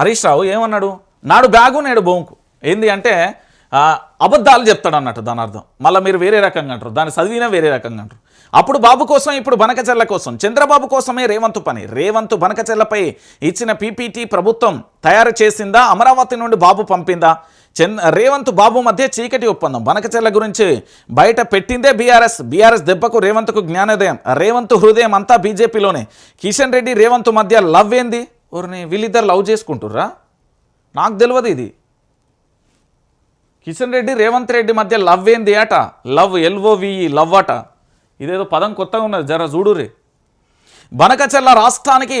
హరీష్ రావు ఏమన్నాడు? నాడు బ్యాగు నేడు బొంకు. ఏంది అంటే అబద్ధాలు చెప్తాడు అన్నట్టు దాని అర్థం. మళ్ళీ మీరు వేరే రకంగా అంటారు. దాన్ని చదివినా వేరే రకంగా అంటారు. అప్పుడు బాబు కోసం ఇప్పుడు బనకచెల్ల కోసం చంద్రబాబు కోసమే రేవంత్ పని. రేవంత్ బనకచెల్లపై ఇచ్చిన పీపీటీ ప్రభుత్వం తయారు చేసిందా? అమరావతి నుండి బాబు పంపిందా? చంద్ రేవంత్ బాబు మధ్య చీకటి ఒప్పందం. బనకచెల్ల గురించి బయట పెట్టిందే బీఆర్ఎస్. బీఆర్ఎస్ దెబ్బకు రేవంత్కు జ్ఞానోదయం. రేవంత్ హృదయం అంతా బీజేపీలోనే. కిషన్ రెడ్డి రేవంత్ మధ్య లవ్ ఏంది? ఊరిని వీళ్ళిద్దరు లవ్ చేసుకుంటుర్రా? నాకు తెలియదు ఇది. కిషన్ రెడ్డి రేవంత్ రెడ్డి మధ్య లవ్ ఏంది అట? లవ్ ఎల్ఓవిఈ లవ్ అట. ఇదేదో పదం కొత్తగా ఉన్నది జర చూడురి బనకచెల్ల రాష్ట్రానికి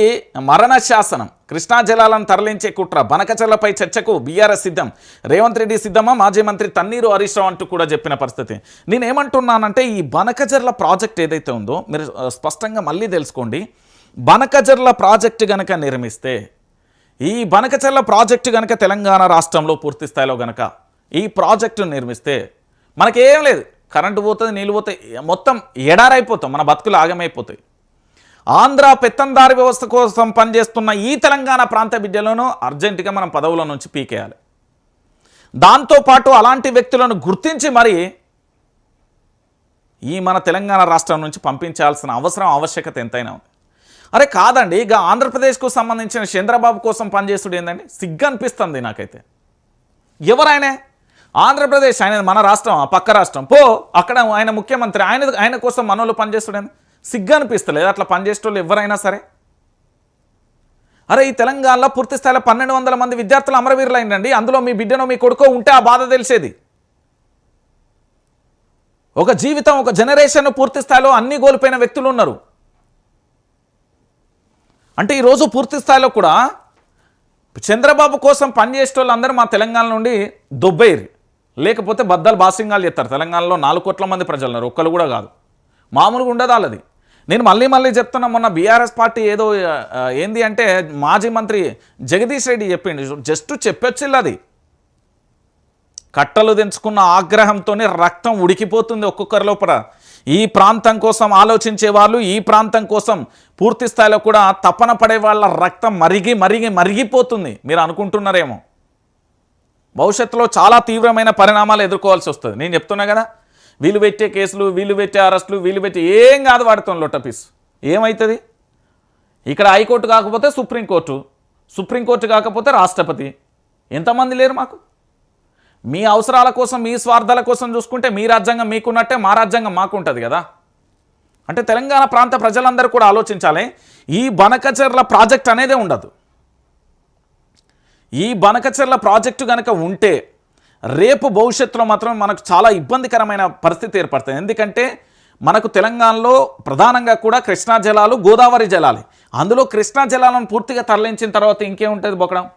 మరణ శాసనం కృష్ణా జలాలను తరలించే కుట్ర. బనకచెల్లపై చర్చకు బీఆర్ఎస్ సిద్ధం. రేవంత్ రెడ్డి సిద్ధమా? మాజీ మంత్రి తన్నీరు హరీష్ రావు అంటూ కూడా చెప్పిన పరిస్థితి. నేనేమంటున్నానంటే ఈ బనకచెర్ల ప్రాజెక్ట్ ఏదైతే ఉందో మీరు స్పష్టంగా మళ్ళీ తెలుసుకోండి. బనకజర్ల ప్రాజెక్టు గనక నిర్మిస్తే ఈ బనకచర్ల ప్రాజెక్టు గనక తెలంగాణ రాష్ట్రంలో పూర్తి స్థాయిలో గనక ఈ ప్రాజెక్టును నిర్మిస్తే మనకేం లేదు. కరెంటు పోతుంది నీళ్ళు పోతాయి మొత్తం ఎడారైపోతాం మన బతుకులు ఆగమైపోతాయి. ఆంధ్ర పెత్తందారి వ్యవస్థ కోసం పనిచేస్తున్న ఈ తెలంగాణ ప్రాంత బిడ్డలను అర్జెంటుగా మనం పదవుల నుంచి పీకేయాలి. దాంతోపాటు అలాంటి వ్యక్తులను గుర్తించి మరి ఈ మన తెలంగాణ రాష్ట్రం నుంచి పంపించాల్సిన అవసరం ఆవశ్యకత ఎంతైనా ఉంది. అరే కాదండి ఇక ఆంధ్రప్రదేశ్కు సంబంధించిన చంద్రబాబు కోసం పనిచేస్తుడు ఏంటండి సిగ్గు అనిపిస్తుంది నాకైతే. ఎవరైనా ఆంధ్రప్రదేశ్ ఆయన మన రాష్ట్రం ఆ పక్క రాష్ట్రం. పో అక్కడ ఆయన ముఖ్యమంత్రి ఆయన ఆయన కోసం మనోళ్ళు పనిచేస్తుడని సిగ్గు అనిపిస్తలేదు అట్లా పనిచేసేటోళ్ళు ఎవరైనా సరే. అరే ఈ తెలంగాణలో పూర్తి స్థాయిలో పన్నెండు వందల మంది విద్యార్థులు అమరవీరులైందండి. అందులో మీ బిడ్డనో మీ కొడుకో ఉంటే ఆ బాధ తెలిసేది. ఒక జీవితం ఒక జనరేషన్ పూర్తి స్థాయిలో అన్ని కోల్పోయిన వ్యక్తులు ఉన్నారు. అంటే ఈరోజు పూర్తి స్థాయిలో కూడా చంద్రబాబు కోసం పనిచేసే వాళ్ళందరూ మా తెలంగాణ నుండి దొబ్బేరు. లేకపోతే బద్దలు బాసింగాలు చేస్తారు. తెలంగాణలో నాలుగు కోట్ల మంది ప్రజలు ఉన్నారు. ఒక్కరు కూడా కాదు. మామూలుగా ఉండదు వాళ్ళది. నేను మళ్ళీ మళ్ళీ చెప్తున్నా మొన్న బీఆర్ఎస్ పార్టీ ఏదో ఏంది అంటే మాజీ మంత్రి జగదీష్ రెడ్డి చెప్పిండు. జస్ట్ చెప్పొచ్చిల్లది అది. కట్టలు తెంచుకున్న ఆగ్రహంతోనే రక్తం ఉడికిపోతుంది ఒక్కొక్కరి లోపల. ఈ ప్రాంతం కోసం ఆలోచించే వాళ్ళు ఈ ప్రాంతం కోసం పూర్తి స్థాయిలో కూడా తపన పడే వాళ్ళ రక్తం మరిగి మరిగి మరిగిపోతుంది. మీరు అనుకుంటున్నారేమో. భవిష్యత్తులో చాలా తీవ్రమైన పరిణామాలు ఎదుర్కోవాల్సి వస్తుంది. నేను చెప్తున్నా కదా వీళ్ళు పెట్టే కేసులు వీళ్ళు పెట్టే అరెస్టులు వీళ్ళు పెట్టే ఏం కాదు వాడుతాం లొట్టపీస్ ఏమవుతుంది ఇక్కడ హైకోర్టు కాకపోతే సుప్రీంకోర్టు సుప్రీంకోర్టు కాకపోతే రాష్ట్రపతి. ఎంతమంది లేరు మాకు? మీ అవసరాల కోసం మీ స్వార్థాల కోసం చూసుకుంటే మీ రాజ్యాంగం మీకున్నట్టే మా రాజ్యాంగం మాకు ఉంటుంది కదా? అంటే తెలంగాణ ప్రాంత ప్రజలందరూ కూడా ఆలోచించాలి ఈ బనకచెర్ల ప్రాజెక్ట్ అనేదే ఉండదు. ఈ బనకచెర్ల ప్రాజెక్టు కనుక ఉంటే రేపు భవిష్యత్తులో మాత్రం మనకు చాలా ఇబ్బందికరమైన పరిస్థితి ఏర్పడుతుంది. ఎందుకంటే మనకు తెలంగాణలో ప్రధానంగా కూడా కృష్ణా జలాలు గోదావరి జలాలు. అందులో కృష్ణా జలాలను పూర్తిగా తరలించిన తర్వాత ఇంకేముంటుంది బొకడం?